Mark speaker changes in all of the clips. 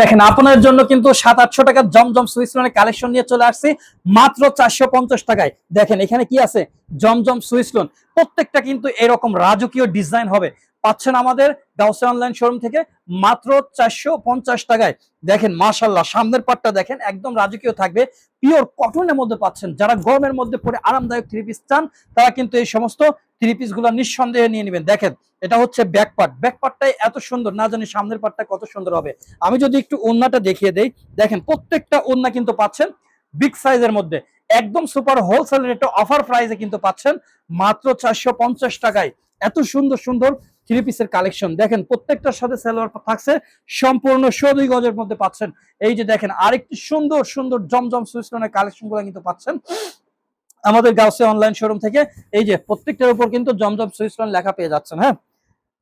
Speaker 1: দেখেন আপনাদের জন্য কিন্তু সাত, আটশো টাকার জমজম সুইস লোনের কালেকশন নিয়ে চলে আসছি। মাত্র চারশো পঞ্চাশ টাকায়। দেখেন, এখানে কি আছে? জমজম সুইস লোন প্রত্যেকটা কিন্তু এরকম রাজকীয় ডিজাইন হবে। পাচ্ছেন আমাদের গাউসে অনলাইন শোরুম থেকে মাত্র চারশো পঞ্চাশ টাকায়। দেখেন মাশাল্লাহ সামনের পাটটা দেখেন, একদম রাজকীয় থাকবে। পিওর কটনের মধ্যে পাচ্ছেন। যারা গরমের মধ্যে পরে আরামদায়ক থ্রি পিস চান, তারা কিন্তু এই সমস্ত থ্রি পিসগুলো নিঃসন্দেহে নিয়ে নেবেন। দেখেন এটা হচ্ছে ব্যাক পার্ট ব্যাক পার্টটাই এত সুন্দর, না জানি সামনের পার্টটা কত সুন্দর হবে। আমি যদি একটু ওন্নাটা দেখিয়ে দেই, দেখেন প্রত্যেকটা ওন্না কিন্তু পাচ্ছেন বিগ সাইজের মধ্যে। একদম সুপার হোলসেল রেটে অফার প্রাইসে কিন্তু পাচ্ছেন মাত্র চারশো পঞ্চাশ টাকায়। এত সুন্দর সুন্দর থ্রি পিসের কালেকশন দেখেন প্রত্যেকটার সাথে সালোয়ার থাকছে, সম্পূর্ণ সদুই গজের মধ্যে পাচ্ছেন। এই যে দেখেন আরেকটি সুন্দর সুন্দর জমজম সুইসনের কালেকশনগুলো কিন্তু পাচ্ছেন আমাদের গাউসে অনলাইন শোরুম থেকে। এই যে প্রত্যেকটার উপর কিন্তু জমজম সুইসলন লেখা পেয়ে যাচ্ছেন হ্যাঁ?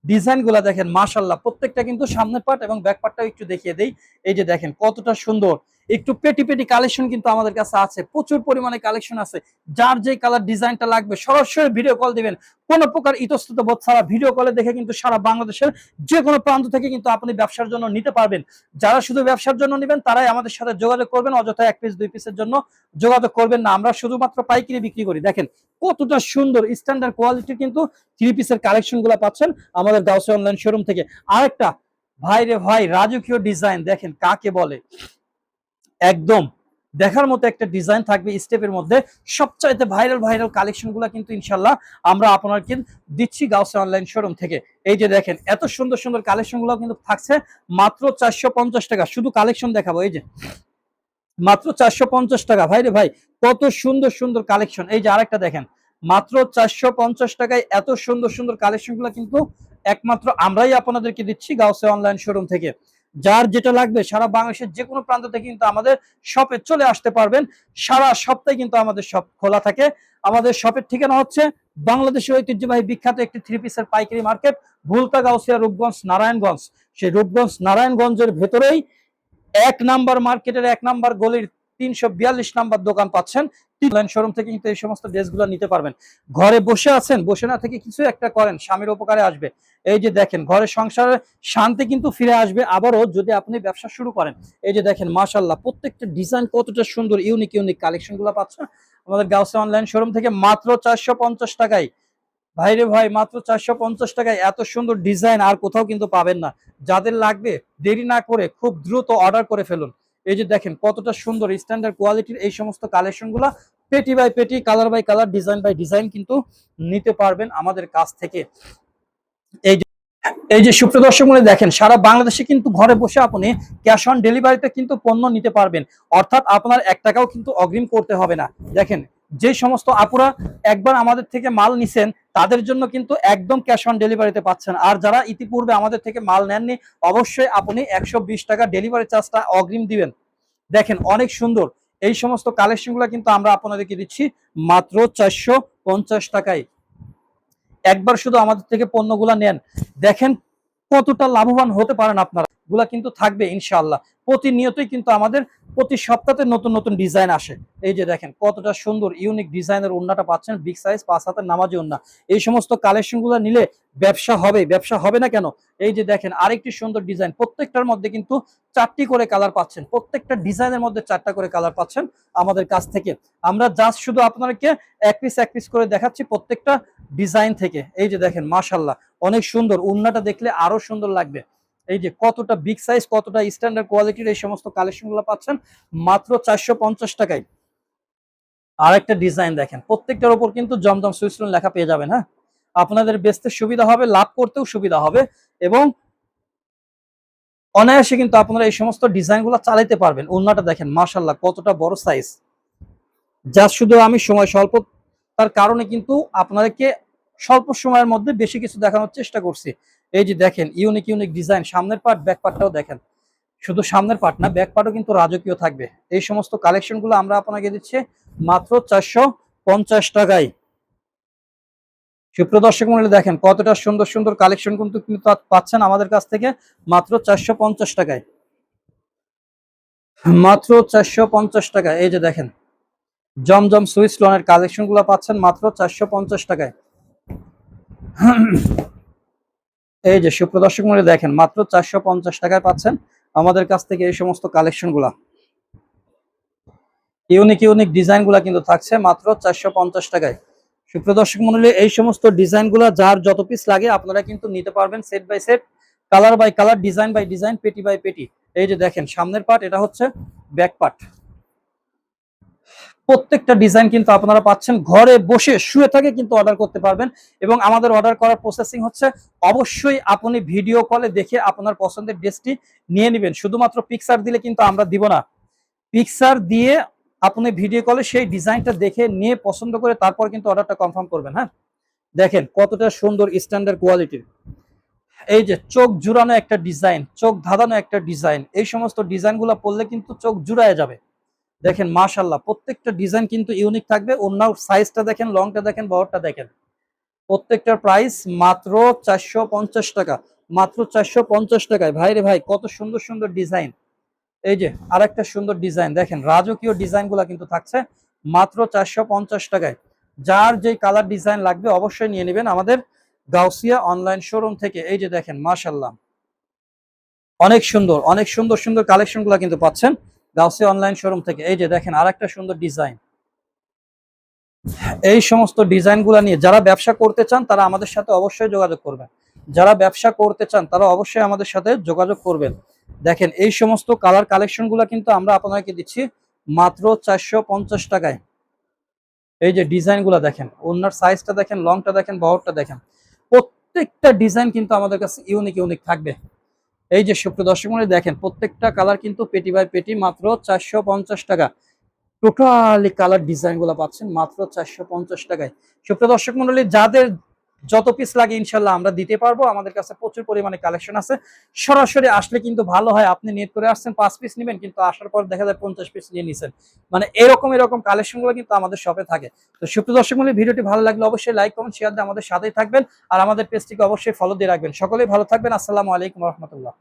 Speaker 1: ডিজাইনগুলা দেখেন মাশাল্লাহ প্রত্যেকটা কিন্তু সামনের পার্ট এবং ব্যাক পার্টটাও একটু দেখিয়ে দেই। এই যে দেখেন, কতটা সুন্দর। একটু পেটি পেটি কালেকশন কিন্তু আমাদের কাছে আছে, প্রচুর পরিমাণে কালেকশন আছে। যার যে কালার ডিজাইনটা লাগবে, সরাসরি ভিডিও কল দিবেন। কোনো প্রকার ইতস্তত বোধ ছাড়া ভিডিও কলে দেখে কিন্তু সারা বাংলাদেশের যে কোনো প্রান্ত থেকে কিন্তু আপনি ব্যবসার জন্য নিতে পারবেন। যারা শুধু ব্যবসার জন্য নেবেন, তারাই আমাদের সাথে যোগাযোগ করবেন, অযথা এক পিস দুই পিসের জন্য যোগাযোগ করবেন না। আমরা শুধুমাত্র পাইকারি বিক্রি করি। দেখেন, কতটা সুন্দর স্ট্যান্ডার্ড কোয়ালিটির কিন্তু থ্রি পিসের কালেকশনগুলো পাচ্ছেন আমাদের গাউসে অনলাইন শোরুম থেকে। আরেকটা, ভাই রে ভাই, রাজকীয় ডিজাইন দেখেন, কাকে বলে? একদম দেখার মতো একটা ডিজাইন থাকবে স্টেপের মধ্যে। সবচাইতে ভাইরাল ভাইরাল কালেকশনগুলা কিন্তু ইনশাল্লাহ আমরা আপনাকে দিচ্ছি গাউসে অনলাইন শোরুম থেকে। এই যে দেখেন, এত সুন্দর সুন্দর কালেকশনগুলো কিন্তু থাকছে। মাত্র চারশো পঞ্চাশ টাকা। শুধু কালেকশন দেখাবো, এই যে। মাত্র চারশো পঞ্চাশ টাকা। ভাই রে ভাই, কত সুন্দর সুন্দর কালেকশন এই যে আরেকটা দেখেন, মাত্র চারশো পঞ্চাশ টাকায় এত সুন্দর সুন্দর কালেকশনগুলো কিন্তু একমাত্র আমরাই আপনাদেরকে দিচ্ছি গাউসে অনলাইন শোরুম থেকে। যার যেটা লাগবে সারা বাংলাদেশের যে কোনো প্রান্ত থেকে কিন্তু আমাদের শপে চলে আসতে পারবেন। সারা সপ্তাহে কিন্তু আমাদের শপ খোলা থাকে। আমাদের শপের ঠিকানা হচ্ছে বাংলাদেশের ঐতিহ্যবাহী বিখ্যাত একটি থ্রি পিসের পাইকারি মার্কেট ভুলতা গাউসিয়া রূপগঞ্জ, নারায়ণগঞ্জ। সেই রূপগঞ্জ, নারায়ণগঞ্জের ভেতরেই এক নাম্বার মার্কেটের এক নাম্বার গলির তিনশো বিয়াল্লিশ নাম্বার দোকান পাচ্ছেন। অনলাইন শোরুম থেকে কিন্তু এই সমস্ত ড্রেসগুলো নিতে পারবেন। ঘরে বসে আছেন, বসে না থেকে কিছু একটা করেন, স্বামীর উপকারে আসবে। এই যে দেখেন ঘরে সংসারে শান্তি কিন্তু ফিরে আসবে, আবারও যদি আপনি ব্যবসা শুরু করেন। এই যে দেখেন মাশাল্লাহ প্রত্যেকটা ডিজাইন কতটা সুন্দর ইউনিক ইউনিক কালেকশনগুলো পাচ্ছেন। আমাদের গাউসে অনলাইন শোরুম থেকে মাত্র চারশো পঞ্চাশ টাকায়। ভাইরে ভাই, মাত্র চারশো পঞ্চাশ টাকায় এত সুন্দর ডিজাইন আর কোথাও কিন্তু পাবেন না। যাদের লাগবে, দেরি না করে খুব দ্রুত অর্ডার করে ফেলুন। এই যে দেখেন কতটা সুন্দর স্ট্যান্ডার্ড কোয়ালিটির এই সমস্ত কালেকশনগুলা। পেটি বাই পেটি colour by colour design by design কিন্তু নিতে পারবেন আমাদের কাছ থেকে। এই যে এই যে সুপ্রিয় দর্শক মনে দেখেন সারা বাংলাদেশে কিন্তু ঘরে বসে আপনি ক্যাশ অন ডেলিভারিতে কিন্তু পণ্য নিতে পারবেন। অর্থাৎ আপনার এক টাকাও কিন্তু অগ্রিম করতে হবে না। দেখেন যে সমস্ত আপুরা একবার আমাদের থেকে মাল নিছেন, তাদের জন্য কিন্তু একদম ক্যাশ অন ডেলিভারিতে পাচ্ছেন। আর যারা ইতিপূর্বে আমাদের থেকে মাল নেননি, অবশ্যই আপনি একশো বিশ টাকা ডেলিভারি চার্জটা অগ্রিম দিবেন। দেখেন, অনেক সুন্দর। এই সমস্ত কালেকশনগুলো কিন্তু আমরা আপনাদেরকে দিচ্ছি মাত্র চারশো পঞ্চাশ টাকায়। একবার শুধু আমাদের থেকে পণ্যগুলা নেন। দেখেন কতটা লাভবান হতে পারেন আপনারা। গুলা কিন্তু থাকবে ইনশাআল্লাহ। প্রতিনিয়তই কিন্তু আমাদের প্রতি সপ্তাহে নতুন নতুন ডিজাইন আসে। এই যে দেখেন, কতটা সুন্দর, ইউনিক ডিজাইনের ওন্নাটা পাচ্ছেন, বিগ সাইজ, পাঁচ হাতের নামাজি ওন্না। এই সমস্ত কালেকশনগুলো নিলে ব্যবসা হবে ব্যবসা হবে না কেন? এই যে দেখেন, আরেকটি সুন্দর ডিজাইন, প্রত্যেকটার মধ্যে কিন্তু চারটি করে কালার পাচ্ছেন, প্রত্যেকটা ডিজাইনের মধ্যে চারটা করে কালার পাচ্ছেন আমাদের কাছ থেকে। আমরা জাস্ট শুধু আপনাদেরকে এক পিস এক পিস করে দেখাচ্ছি প্রত্যেকটা ডিজাইন থেকে। এই যে দেখেন মাশাল্লাহ অনেক সুন্দর উন্নাটা দেখলে আরও সুন্দর লাগবে। এই যে কতটা বিগ সাইজ কতটা স্ট্যান্ডার্ড কোয়ালিটির এই সমস্ত কালেকশনগুলো পাচ্ছেন, মাত্র চারশো পঞ্চাশ টাকায়। আর একটা ডিজাইন দেখেন, প্রত্যেকটার উপর কিন্তু জমজম সুইসলন লেখা পেয়ে যাবেন হ্যাঁ? আপনাদের বেচতে সুবিধা হবে, লাভ করতেও সুবিধা হবে এবং অনায়াসে কিন্তু আপনারা এই সমস্ত ডিজাইনগুলো চালাইতে পারবেন। অন্যটা দেখেন মাশাল্লাহ কতটা বড় সাইজ যা শুধু আমি সময় স্বল্প, তার কারণে কিন্তু আপনাদেরকে স্বল্প সময়ের মধ্যে বেশি কিছু দেখানোর চেষ্টা করছি। এই যে দেখেন ইউনিক ইউনিক ডিজাইন সামনের পার্ট ব্যাক পার্টটাও দেখেন। শুধু সামনের পার্ট না ব্যাক পার্টও কিন্তু রাজকীয় থাকবে। এই সমস্ত কালেকশনগুলো আমরা আপনাকে দিচ্ছি মাত্র চারশো পঞ্চাশ টাকায়। সুপ্রিয় দর্শক মন্ডলী, দেখেন কতটা সুন্দর সুন্দর কালেকশন কিন্তু পাচ্ছেন আমাদের কাছ থেকে মাত্র চারশো পঞ্চাশ টাকায়। মাত্র চারশো পঞ্চাশ টাকা এই যে দেখেন, জমজম সুইস লনের কালেকশনগুলো পাচ্ছেন মাত্র চারশো পঞ্চাশ টাকায়। এই যে সুপ্রদর্শক মূল্যে দেখেন, মাত্র চারশো পঞ্চাশ টাকায় পাচ্ছেন আমাদের কাছ থেকে এই সমস্ত কালেকশনগুলা। ইউনিক ইউনিক ডিজাইনগুলা কিন্তু থাকছে মাত্র চারশো পঞ্চাশ টাকায়। সুপ্রিয় দর্শক মন্ডলী, এই সমস্ত ডিজাইনগুলা যার যত পিস লাগে আপনারা কিন্তু নিতে পারবেন set by set colour by colour design by design পেটি বাই পেটি। এই যে দেখেন, সামনের পার্ট এটা হচ্ছে ব্যাক পার্ট প্রত্যেকটা ডিজাইন কিন্তু আপনারা পাচ্ছেন। ঘরে বসে শুয়ে থাকে কিন্তু অর্ডার করতে পারবেন এবং আমাদের অর্ডার করার প্রসেসিং হচ্ছে অবশ্যই আপনি ভিডিও কলে দেখে আপনার পছন্দের ড্রেসটি নিয়ে নেবেন। শুধুমাত্র পিকচার দিলে কিন্তু আমরা দিব না। পিকচার দিয়ে আপনি ভিডিও কলে সেই ডিজাইনটা দেখে নিয়ে পছন্দ করে তারপর কিন্তু অর্ডারটা কনফার্ম করবেন হ্যাঁ? দেখেন কতটা সুন্দর স্ট্যান্ডার্ড কোয়ালিটির এই যে চোখ জুড়ানো একটা ডিজাইন চোখ ধাঁধানো একটা ডিজাইন এই সমস্ত ডিজাইনগুলো পড়লে কিন্তু চোখ জুড়ায় যাবে। দেখেন মাশাল্লাহ প্রত্যেকটা ডিজাইন কিন্তু ইউনিক থাকবে। অন্য সাইজটা দেখেন লংটা দেখেন বহরটা দেখেন। প্রত্যেকটার প্রাইস মাত্র চারশো পঞ্চাশ টাকা। মাত্র চারশো পঞ্চাশ টাকায়। ভাই ভাই, কত সুন্দর সুন্দর ডিজাইন। এই যে, আরেকটা সুন্দর ডিজাইন, দেখেন, রাজকীয় ডিজাইনগুলা কিন্তু থাকছে, মাত্র চারশো পঞ্চাশ টাকায়। যার যে কালার ডিজাইন লাগবে, অবশ্যই নিয়ে নেবেন আমাদের গাউসিয়া অনলাইন শোরুম থেকে। এই যে দেখেন মাশাল্লাহ অনেক সুন্দর অনেক সুন্দর সুন্দর কালেকশনগুলা কিন্তু পাচ্ছেন। গাউসিয়া অনলাইন শোরুম থেকে। এই যে দেখেন, আরেকটা সুন্দর ডিজাইন। এই সমস্ত ডিজাইনগুলা নিয়ে যারা ব্যবসা করতে চান, তারা আমাদের সাথে অবশ্যই যোগাযোগ করবেন। যারা ব্যবসা করতে চান, তারা অবশ্যই আমাদের সাথে যোগাযোগ করবেন। দেখেন, এই সমস্ত কালার কালেকশনগুলা কিন্তু আমরা আপনাদেরকে দিচ্ছি মাত্র চারশো পঞ্চাশ টাকায়। এই যে ডিজাইনগুলা দেখেন ওনার সাইজটা দেখেন লংটা দেখেন, বহরটা দেখেন। প্রত্যেকটা ডিজাইন কিন্তু আমাদের কাছে ইউনিক ইউনিক থাকবে। এই যে সুপ্রিয় দর্শক মনে দেখেন প্রত্যেকটা কালার কিন্তু পেটি বাই পেটি মাত্র চারশো পঞ্চাশ টাকা। টোটালি কালার ডিজাইনগুলো পাচ্ছেন মাত্র চারশো পঞ্চাশ টাকায়। সুপ্রিয় দর্শক মন্ডলী, যাদের যত পিস লাগে ইনশাল্লাহ আমরা দিতে পারব। আমাদের কাছে প্রচুর পরিমাণে কালেকশন আছে। সরাসরি আসলে কিন্তু ভালো হয়, আপনি নেট করে আসছেন, পাঁচ পিস নেবেন, কিন্তু আসার পর দেখা যায় পঞ্চাশ পিস নিয়ে নিছেন। মানে এরকম এরকম কালেকশনগুলো কিন্তু আমাদের শপে থাকে। তো সুপ্রিয় দর্শক মূল্য ভিডিওটি ভালো লাগলে অবশ্যই লাইক কমেন্ট শেয়ার দিয়ে আমাদের সাথেই থাকবেন। আর আমাদের পেজটিকে অবশ্যই ফলো দিয়ে রাখবেন। সকলেই ভালো থাকবেন। আসসালামু আলাইকুম রহমতুল্লাহ।